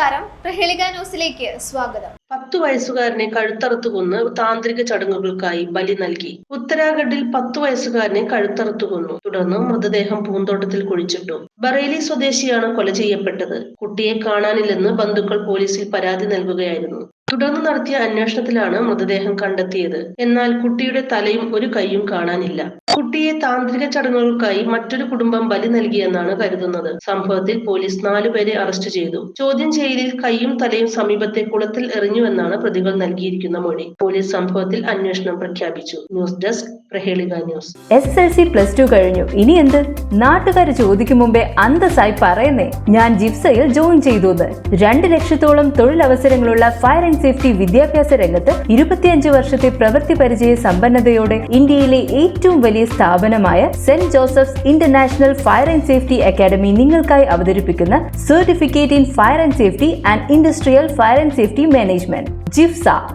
നമസ്കാരം. പ്രഹേളിക ന്യൂസിലേക്ക് സ്വാഗതം. പത്തു വയസ്സുകാരനെ കഴുത്തറുത്തു കൊന്ന് താന്ത്രിക ചടങ്ങുകൾക്കായി ബലി നൽകി. ഉത്തരാഖണ്ഡിൽ പത്തു വയസ്സുകാരനെ കഴുത്തറുത്തു കൊന്നു തുടർന്ന് മൃതദേഹം പൂന്തോട്ടത്തിൽ കുഴിച്ചിട്ടു. ബറേലി സ്വദേശിയാണ് കൊല ചെയ്യപ്പെട്ടത്. കുട്ടിയെ കാണാനില്ലെന്ന് ബന്ധുക്കൾ പോലീസിൽ പരാതി നൽകുകയായിരുന്നു. തുടർന്ന് നടത്തിയ അന്വേഷണത്തിലാണ് മൃതദേഹം കണ്ടെത്തിയത്. എന്നാൽ കുട്ടിയുടെ തലയും ഒരു കൈയും കാണാനില്ല. കുട്ടിയെ താന്ത്രിക ചടങ്ങുകൾക്കായി മറ്റൊരു കുടുംബം ബലി നൽകിയെന്നാണ് കരുതുന്നത്. സംഭവത്തിൽ പോലീസ് നാലുപേരെ അറസ്റ്റ് ചെയ്തു. ചോദ്യം ചെയ്യലിൽ കൈയും തലയും സമീപത്തെ കുളത്തിൽ എറിഞ്ഞുവെന്നാണ് പ്രതികൾ നൽകിയിരിക്കുന്ന മൊഴി. പോലീസ് സംഭവത്തിൽ അന്വേഷണം പ്രഖ്യാപിച്ചു. News desk Prahelika news. S L C plus two കഴിഞ്ഞു. ഇനി എന്ത്? നാട്ടുകാർ ചോദിക്കും മുമ്പേ അന്തസ്സായി പറയുന്നേ. ഞാൻ ജിപ്സയിൽ ജോയിൻ ചെയ്തു എന്ന് രണ്ട് ലക്ഷത്തോളം തൊഴിലവസരങ്ങളുള്ള ഫയർ ആൻഡ് സേഫ്റ്റി വിദ്യാഭ്യാസ രംഗത്ത് ഇരുപത്തിയഞ്ച് വർഷത്തെ പ്രവൃത്തി പരിചയ സമ്പന്നതയോടെ ഇന്ത്യയിലെ ഏറ്റവും വലിയ സ്ഥാപനമായ Saint Joseph's International Fire and Safety Academy നിങ്ങൾക്കായി അവതരിപ്പിക്കുന്ന certificate in fire and safety and industrial fire and safety management ജിഫ്സ.